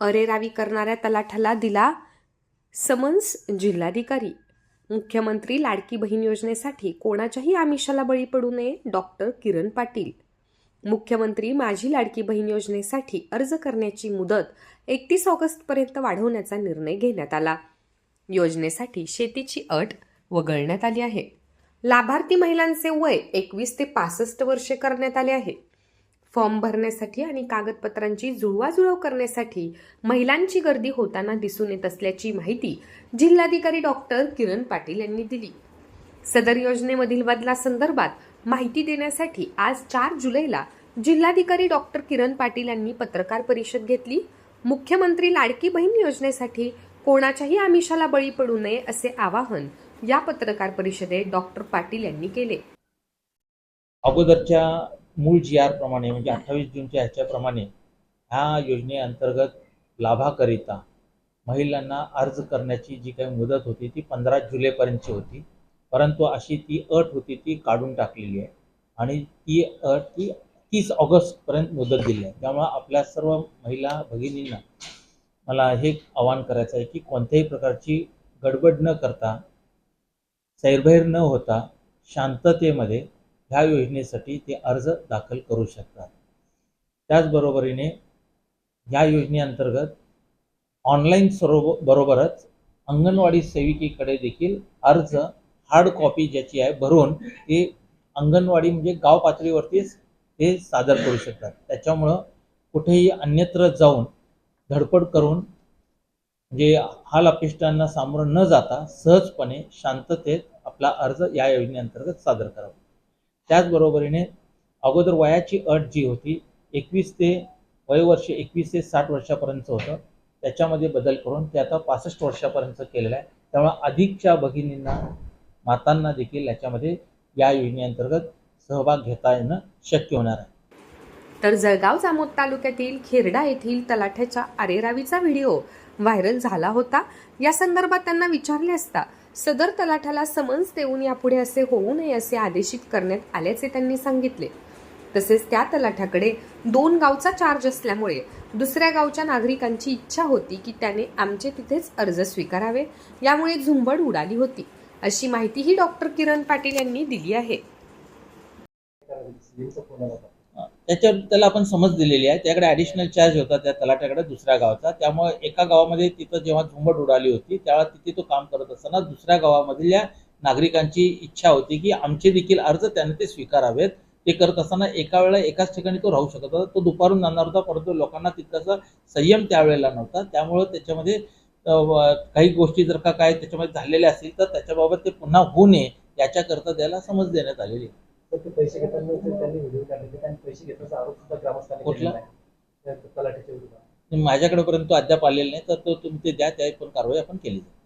अरेरावी करणाऱ्या तलाठ्याला दिला समन्स जिल्हाधिकारी. मुख्यमंत्री लाडकी बहीण योजनेसाठी कोणाच्याही आमिषाला बळी पडू नये डॉक्टर किरण पाटील. मुख्यमंत्री माझी लाडकी बहीण योजनेसाठी अर्ज करण्याची मुदत एकतीस ऑगस्टपर्यंत वाढवण्याचा निर्णय घेण्यात आला. योजनेसाठी शेतीची अट वगळण्यात आली आहे. लाभार्थी महिलांचे वय एकवीस ते पासष्ट वर्षे करण्यात आले आहे. फॉर्म भरण्यासाठी आणि कागदपत्रांची जुळवाजुळव करण्यासाठी महिलांची गर्दी होताना दिसून येत असल्याची माहिती जिल्हाधिकारी डॉक्टर किरण पाटील यांनी दिली. सदर योजनेमधील बदलासंदर्भात माहिती देण्यासाठी आज चार जुलैला जिल्हाधिकारी डॉक्टर किरण पाटील यांनी पत्रकार परिषद घेतली. मुख्यमंत्री लाडकी बहीण योजनेसाठी कोणाच्याही आमिषाला बळी पडू नये असे आवाहन या पत्रकार परिषदेत डॉक्टर पाटील यांनी केले. अगोदरच्या मूळ जी आर प्रमाणे म्हणजे अठ्ठावीस जूनच्या ह्याच्याप्रमाणे ह्या योजनेअंतर्गत लाभाकरिता महिलांना अर्ज करण्याची जी काही मुदत होती ती पंधरा जुलैपर्यंतची होती. परंतु अशी ती अट होती ती काढून टाकलेली आहे. आणि ती अट ती तीस ऑगस्टपर्यंत मुदत दिली आहे. त्यामुळं आपल्या सर्व महिला भगिनींना मला हे आवाहन करायचं आहे की कोणत्याही प्रकारची गडबड न करता सैरभैर न होता शांततेमध्ये ह्या योजनेसाठी ते अर्ज दाखल करू शकतात. त्याचबरोबरीने ह्या योजनेअंतर्गत ऑनलाईन सर्व बरोबरच अंगणवाडी सेविकेकडे देखील अर्ज हार्ड कॉपी ज्याची आहे भरून ते अंगणवाडी म्हणजे गाव पातळीवरतीच ते सादर करू शकतात. त्याच्यामुळं कुठेही अन्यत्र जाऊन धडपड करून म्हणजे हाल अपेष्टांना सामोरं न जाता सहजपणे शांततेत आपला अर्ज या योजनेअंतर्गत सादर करावा. त्याचबरोबरीने अगोदर वयाची अट जी होती एकवीस ते वयोवर्ष एकवीस ते साठ वर्षापर्यंत होतं. त्याच्यामध्ये बदल करून ते आता पासष्ट वर्षापर्यंत केलेलं आहे. त्यामुळे अधिकच्या भगिनींना मातांना देखील याच्यामध्ये या योजनेअंतर्गत सहभाग घेता येणं शक्य होणार आहे. तर जळगाव जामोद तालुक्यातील खेरडा येथील तलाठ्याच्या आरेरावीचा व्हिडिओ व्हायरल झाला होता. या संदर्भात त्यांना विचारले असता सदर तलाठाला समन्स देऊन यापुढे असे होऊ नये असे आदेशित करण्यात आल्याचे त्यांनी सांगितले. तसेच त्या तलाठ्याकडे दोन गावचा चार्ज असल्यामुळे दुसऱ्या गावच्या नागरिकांची इच्छा होती की त्याने आमचे तिथेच अर्ज स्वीकारावे. यामुळे झुंबड उडाली होती. अशी माहितीही डॉक्टर किरण पाटील यांनी दिली आहे. त्याच्यावर त्याला आपण समज दिलेली आहे. त्याकडे ॲडिशनल चार्ज होता त्या तलाट्याकडे दुसऱ्या गावाचा. त्यामुळे एका गावामध्ये तिथं जेव्हा झुंबड उडाली होती त्यावेळा तिथे तो काम करत असताना दुसऱ्या गावामधल्या नागरिकांची इच्छा होती की आमचे देखील अर्ज त्याने ते स्वीकारावेत. ते करत असताना एका वेळेला एकाच ठिकाणी तो राहू शकत होता. तो दुपारून जाणार होता परंतु लोकांना तितकासा संयम त्यावेळेला नव्हता. त्यामुळं त्याच्यामध्ये काही गोष्टी जर का काय त्याच्यामध्ये झालेल्या असतील तर त्याच्याबाबत ते पुन्हा होऊ नये याच्याकरता त्याला समज देण्यात आलेली आहे. ते पैसे घेताना त्यांनी व्हिडिओ काढले आणि पैसे घेतल्याचा आरोप सुद्धा ग्रामस्थांनी कुठला? केलेला आहे. त्या विरोधात माझ्याकडे परंतु अद्याप आलेलं नाही तर तो तुम्ही ते द्या त्या पण कारवाई आपण केली जाईल